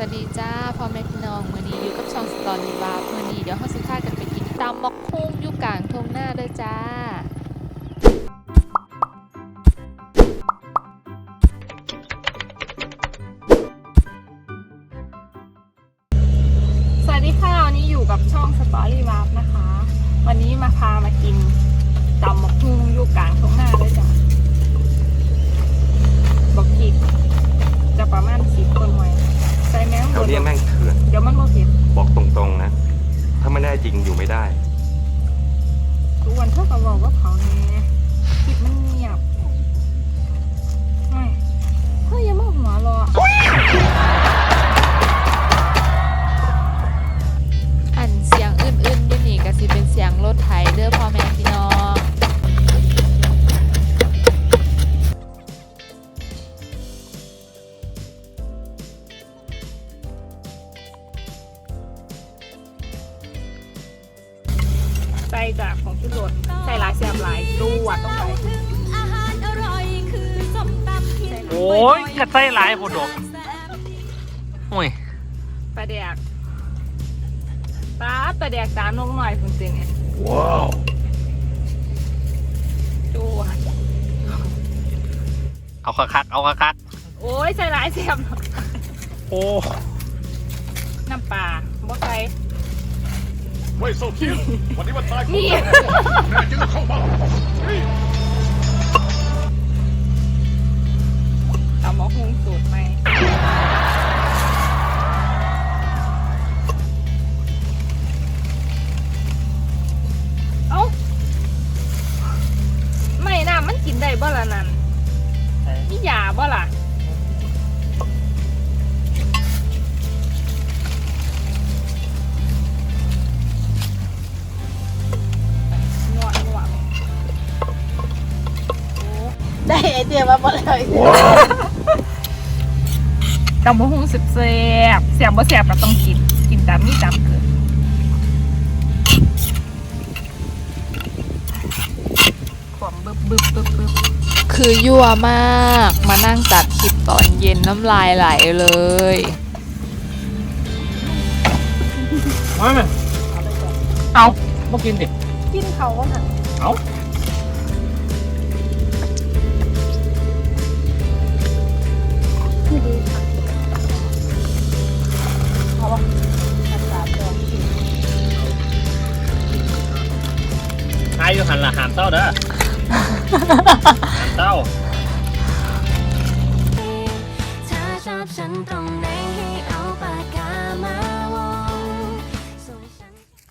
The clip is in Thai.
สวัสดีจ้าพ่อแม่พี่น้องมื้อนี้อยู่กับช่องสตอรี่บาร์มื้อนี้เดี๋ยวเฮาสิพากันไปกินตำบักคุ้งอยู่กลางทุ่งนาเด้อจ้าสวัสดีค่ะวันนี้อยู่กับช่องสตอรี่บาร์นะคะ วันนี้มาพามากินตำบักคุ้งอยู่กลาง เนี้ยแม่งเถื่อน เดี๋ยวมันโมเผ็ดบอกตรงๆนะ ถ้าไม่ได้จริงอยู่ไม่ได้ ทุกวันเท่ากับบอกว่าเขาเนี่ยคลิปมันเงียบ ใส่จากของชุดรสใส่หลายเสียบหลายดูวัดต้องไปอาหารอร่อยคือส้มตำที่โอ้ยกระไส้หลายโพดดอกโอ้ยปลาแดกปลาปลาแดกตามนงหน่อยคุณจริงไงว้าวดูวัดเอาคักๆเอาคักโอ้ยใส่หลายเสียบๆโอ้น้ำปลาบ่ใส่ เว่ยโซเทียนวันนี้วันตายของนี่เจ้าแน่จริงก็เข้ามาตำมะฮุงสูตรไหมเอ้าไม่น้ำมันกินได้บ่ล่ะนั่นนี่ยาบ่ล่ะ ได้ไอเดียมาหมดเลยตำมะฮุงสิบเสียบเสียบบ่เสียบก็ต้องกิน กินตามมีตามเกิดขวมบึบบึบบึบบึบคือยั่วมาก มานั่งตัดคลิปตอนเย็นน้ำลายไหลเลยมาไหมเอามากินดิกินเขาค่ะเอา น่หารเต้าเด้อหามเต้าถ้าชอบฉันตรงไหนให้เอาปากกามาวง